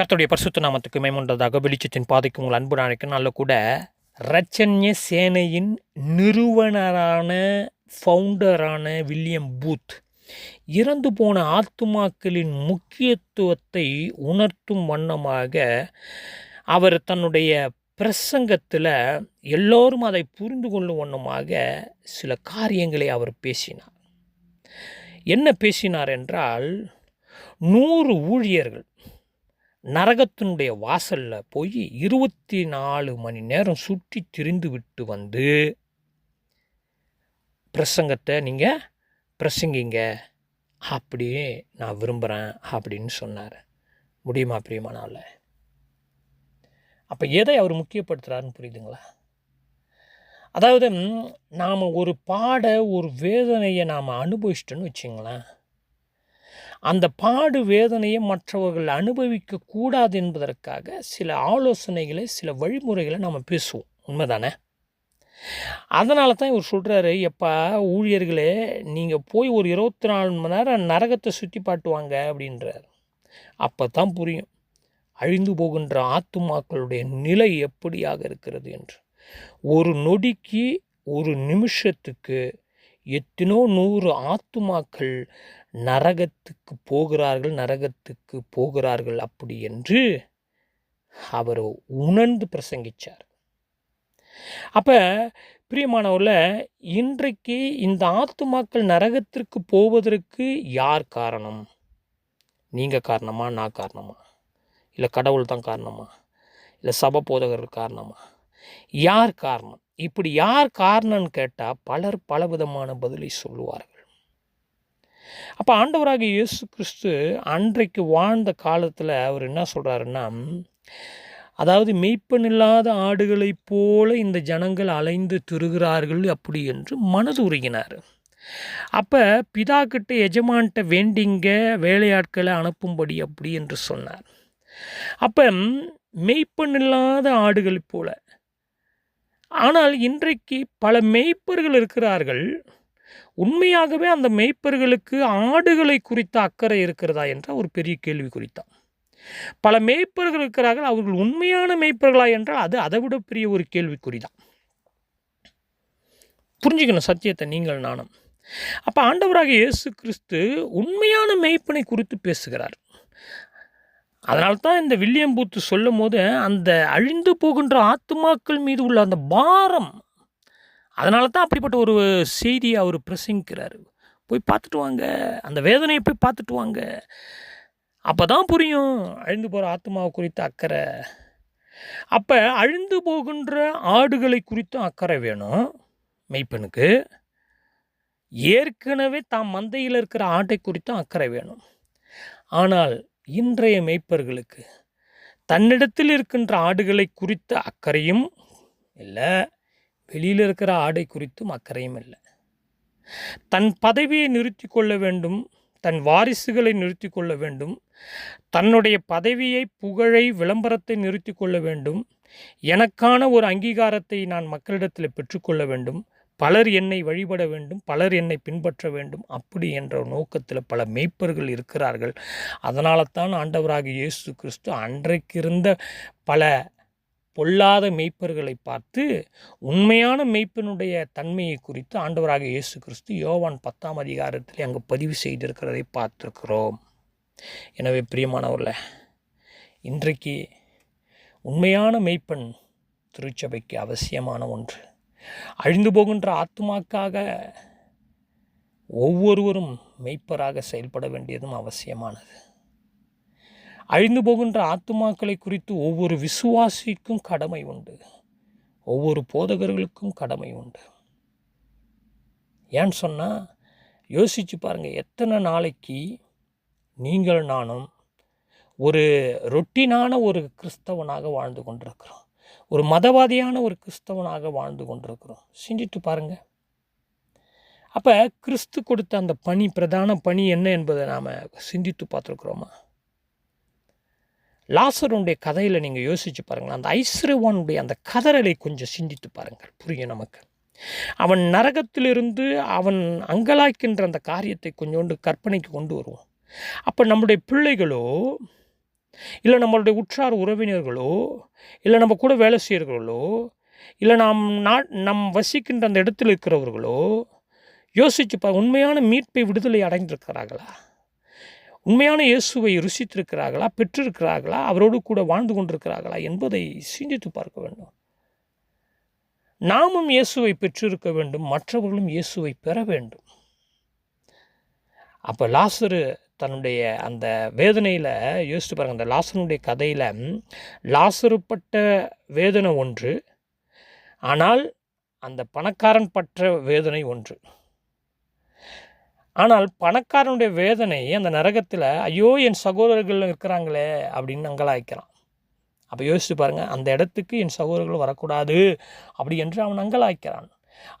கர்த்தருடைய பரிசுத்த நாமத்துக்கு மேம்பட்டதாக வெளிச்சத்தின் பாதைக்கு உங்கள் அன்பு நாளைக்கு நல்ல கூட ரச்சன்ய சேனையின் நிறுவனரான ஃபவுண்டரான வில்லியம் பூத் இறந்து போன ஆத்துமாக்களின் முக்கியத்துவத்தை உணர்த்தும் வண்ணமாக அவர் தன்னுடைய பிரசங்கத்தில் எல்லோரும் அதை புரிந்து கொள்ளும் வண்ணமாக சில காரியங்களை அவர் பேசினார். என்ன பேசினார் என்றால் நூறு ஊழியர்கள் நரகத்தினுடைய வாசலில் போய் இருபத்தி நாலு மணி நேரம் சுற்றி திரிந்து விட்டு வந்து பிரசங்கத்தை நீங்கள் பிரசங்கிங்க. அப்படி நான் விரும்புகிறேன் அப்படின்னு சொன்னார். முடியுமா பிரியமானால? அப்போ எதை அவர் முக்கியப்படுத்துகிறாருன்னு புரியுதுங்களா? அதாவது நாம் ஒரு பாட ஒரு வேதனையை நாம் அனுபவிச்சிட்டோன்னு வச்சுங்களேன். அந்த பாடு வேதனையை மற்றவர்கள் அனுபவிக்க கூடாது என்பதற்காக சில ஆலோசனைகளை சில வழிமுறைகளை நம்ம பேசுவோம். உண்மைதானே? அதனால தான் இவர் சொல்கிறாரு எப்பா ஊழியர்களே நீங்கள் போய் ஒரு இருபத்தி நாலு மணி நேரம் நரகத்தை சுற்றி பாட்டுவாங்க அப்படின்றார். அப்போ தான் புரியும் அழிந்து போகின்ற ஆத்துமாக்களுடைய நிலை எப்படியாக இருக்கிறது என்று. ஒரு நொடிக்கு ஒரு நிமிஷத்துக்கு எத்தனோ நூறு ஆத்துமாக்கள் நரகத்துக்கு போகிறார்கள் நரகத்துக்கு போகிறார்கள் அப்படி என்று அவர் உணர்ந்து பிரசங்கிச்சார். அப்போ பிரியமானவரில் இன்றைக்கு இந்த ஆத்துமாக்கள் நரகத்திற்கு போவதற்கு யார் காரணம்? நீங்கள் காரணமா நான் காரணமா? இல்லை கடவுள் தான் காரணமா? இல்லை சபை போதகர்கள் காரணமா? யார் காரணம்? இப்படி யார் காரணம்னு கேட்டால் பலர் பலவிதமான பதிலை சொல்லுவார்கள். அப்போ ஆண்டவராக இயேசு கிறிஸ்து அன்றைக்கு வாழ்ந்த காலத்தில் அவர் என்ன சொல்கிறாருன்னா அதாவது மெய்ப்பன் இல்லாத ஆடுகளைப் போல இந்த ஜனங்கள் அலைந்து திருகிறார்கள் அப்படி என்று மனது உருகினார். அப்போ பிதா கிட்ட எஜமான்கிட்ட வேண்டிங்க வேலையாட்களை அனுப்பும்படி அப்படி என்று சொன்னார். அப்போ மெய்ப்பன் இல்லாத ஆடுகளைப் போல. ஆனால் இன்றைக்கு பல மெய்ப்பர்கள் இருக்கிறார்கள். உண்மையாகவே அந்த மேய்ப்பர்களுக்கு ஆடுகளை குறித்த அக்கறை இருக்கிறதா என்ற ஒரு பெரிய கேள்வி குறித்தான். பல மேய்ப்பர்கள் இருக்கிறார்கள் அவர்கள் உண்மையான மேய்ப்பர்களா என்றால் அது அதை விட பெரிய ஒரு கேள்விக்குறி தான் புரிஞ்சுக்கணும் சத்தியத்தை நீங்கள் நானும். அப்போ ஆண்டவராக இயேசு கிறிஸ்து உண்மையான மெய்ப்பனை குறித்து பேசுகிறார். அதனால தான் இந்த வில்லியம் பூத்து சொல்லும் போது அந்த அழிந்து போகின்ற ஆத்துமாக்கள் மீது உள்ள அந்த பாரம் அதனால தான் அப்படிப்பட்ட ஒரு செய்தியை அவர் பிரசங்கிக்கிறார். போய் பார்த்துட்டு வாங்க. அந்த வேதனையை போய் பார்த்துட்டு வாங்க. அப்போ தான் புரியும் அழிந்து போகிற ஆத்மாவை குறித்த அக்கறை. அப்போ அழிந்து போகின்ற ஆடுகளை குறித்தும் அக்கறை வேணும். மெய்ப்பெனுக்கு ஏற்கனவே தாம் மந்தையில் இருக்கிற ஆட்டை குறித்தும் அக்கறை வேணும். ஆனால் இன்றைய மெய்ப்பர்களுக்கு தன்னிடத்தில் இருக்கின்ற ஆடுகளை குறித்த அக்கறையும் இல்லை. வெளியில் இருக்கிற ஆடை குறித்தும் அக்கறையும் இல்லை. தன் பதவியை நிறுத்தி கொள்ள வேண்டும் தன் வாரிசுகளை நிறுத்தி கொள்ள வேண்டும் தன்னுடைய பதவியை புகழை விளம்பரத்தை நிறுத்தி கொள்ள வேண்டும் எனக்கான ஒரு அங்கீகாரத்தை நான் மக்களிடத்தில் பெற்றுக்கொள்ள வேண்டும் பலர் என்னை வழிபட வேண்டும் பலர் என்னை பின்பற்ற வேண்டும் அப்படி என்ற நோக்கத்தில் பல மெய்ப்பர்கள் இருக்கிறார்கள். அதனால தான் ஆண்டவராக இயேசு கிறிஸ்து அன்றைக்கு இருந்த பல பொல்லாத மெய்ப்பர்களை பார்த்து உண்மையான மெய்ப்பனுடைய தன்மையை குறித்து ஆண்டவராக இயேசு கிறிஸ்து யோவான் பத்தாம் அதிகாரத்தில் அங்கு பதிவு செய்திருக்கிறதை பார்த்துருக்கிறோம். எனவே பிரியமானவர்கள இன்றைக்கு உண்மையான மெய்ப்பன் திருச்சபைக்கு அவசியமான ஒன்று. அழிந்து போகின்ற ஆத்மாக்காக ஒவ்வொருவரும் மெய்ப்பராக செயல்பட வேண்டியதும் அவசியமானது. அழிந்து போகின்ற ஆத்துமாக்களை குறித்து ஒவ்வொரு விசுவாசிக்கும் கடமை உண்டு. ஒவ்வொரு போதகர்களுக்கும் கடமை உண்டு. ஏன்னு சொன்னால் யோசித்து பாருங்கள் எத்தனை நாளைக்கு நீங்கள் நானும் ஒரு ரொட்டினான ஒரு கிறிஸ்தவனாக வாழ்ந்து கொண்டிருக்கிறோம். ஒரு மதவாதியான ஒரு கிறிஸ்தவனாக வாழ்ந்து கொண்டிருக்கிறோம். சிந்தித்து பாருங்கள் அப்போ கிறிஸ்து கொடுத்த அந்த பணி பிரதான பணி என்ன என்பதை நாம் சிந்தித்து பார்த்துருக்குறோமா? லாசருடைய கதையில் நீங்கள் யோசித்து பாருங்கள் அந்த ஐஸ்ரவானுடைய அந்த கதறலை கொஞ்சம் சிந்தித்து பாருங்கள். புரியும் நமக்கு? அவன் நரகத்திலிருந்து அவன் அங்கலாய்க்கின்ற அந்த காரியத்தை கொஞ்சோண்டு கற்பனைக்கு கொண்டு வருவோம் அப்போ நம்முடைய பிள்ளைகளோ இல்லை நம்மளுடைய உற்றார் உறவினர்களோ இல்லை நம்ம கூட வேலை செய்கிறவர்களோ இல்லை நாம் நா நம் வசிக்கின்ற அந்த இடத்தில் இருக்கிறவர்களோ யோசிச்சு பா உண்மையான மீட்பை விடுதலை அடைந்திருக்கிறார்களா? உண்மையான இயேசுவை ருசித்திருக்கிறார்களா பெற்றிருக்கிறார்களா அவரோடு கூட வாழ்ந்து கொண்டிருக்கிறார்களா என்பதை சிந்தித்து பார்க்க வேண்டும். நாமும் இயேசுவை பெற்றிருக்க வேண்டும் மற்றவர்களும் இயேசுவை பெற வேண்டும். அப்போ லாசரு தன்னுடைய அந்த வேதனையில் யோசித்து பாருங்கள் அந்த லாசனுடைய கதையில் லாசருப்பட்ட வேதனை ஒன்று ஆனால் அந்த பணக்காரன் பற்ற வேதனை ஒன்று. ஆனால் பணக்காரனுடைய வேதனை அந்த நரகத்தில் ஐயோ என் சகோதரர்கள் இருக்கிறாங்களே அப்படின்னு அங்கலாய்க்கிறான். அப்போ யோசிச்சு பாருங்கள் அந்த இடத்துக்கு என் சகோதரர்கள் வரக்கூடாது அப்படி என்று அவன் அங்கலாய்க்கிறான்.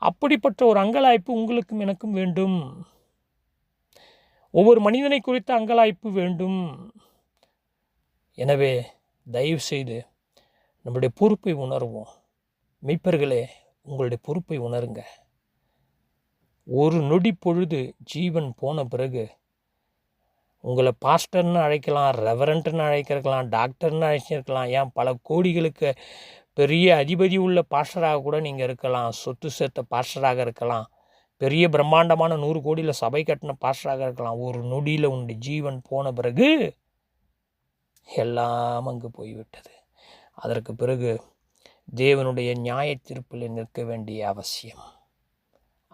அப்படிப்பட்ட ஒரு அங்கலாய்ப்பு உங்களுக்கும் எனக்கும் வேண்டும். ஒவ்வொரு மனிதனை குறித்த அங்கலாய்ப்பு வேண்டும். எனவே தயவு செய்து நம்முடைய பொறுப்பை உணர்வோம். மெய்ப்பர்களே உங்களுடைய பொறுப்பை உணருங்க. ஒரு நொடி பொழுது ஜீவன் போன பிறகு உங்களை பாஸ்டர்னு அழைக்கலாம் ரெவரண்ட்னு அழைக்கிறக்கலாம் டாக்டர்னு அழைச்சிருக்கலாம் ஏன் பல கோடிகளுக்கு பெரிய அதிபதி உள்ள பாஸ்டராக கூட நீங்கள் இருக்கலாம் சொத்து சேர்த்த பாஸ்டராக இருக்கலாம் பெரிய பிரம்மாண்டமான நூறு கோடியில் சபை கட்டின பாஸ்டராக இருக்கலாம் ஒரு நொடியில் உண்டு ஜீவன் போன பிறகு எல்லாம் அங்கு போய்விட்டது. அதற்கு பிறகு தேவனுடைய நியாய தீர்ப்பில் நிற்க வேண்டிய அவசியம்.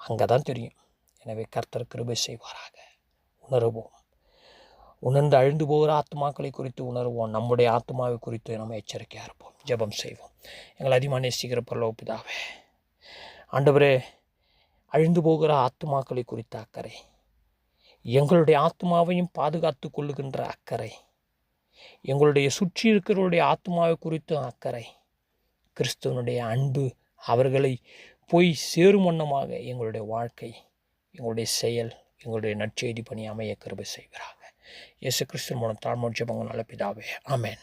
அங்கே தான் தெரியும். எனவே கர்த்தர் கிருபை செய்வாராக. உணருவோம். உணர்ந்து அழிந்து போகிற ஆத்மாக்களை குறித்து உணர்வோம். நம்முடைய ஆத்மாவை குறித்து நம்ம எச்சரிக்கையாக இருப்போம். ஜெபம் செய்வோம். எங்களை அதிகமாக நேசிக்கிற பரலோக பிதாவே ஆண்டவரே அழிந்து போகிற ஆத்மாக்களை குறித்த அக்கறை எங்களுடைய ஆத்மாவையும் பாதுகாத்து கொள்ளுகின்ற அக்கறை எங்களுடைய சுற்றி இருக்கிறவருடைய ஆத்மாவை குறித்த அக்கறை கிறிஸ்துவனுடைய அன்பு அவர்களை போய் சேரும் வண்ணமாக எங்களுடைய வாழ்க்கை எங்களுடைய செயல் எங்களுடைய நற்செய்தி பணி அமைய கிருபை செய்கிறாங்க இயேசு கிறிஸ்து மூலம் தாழ்மொழி ஜெபங்கள் நல்ல பிதாவே. ஆமென்.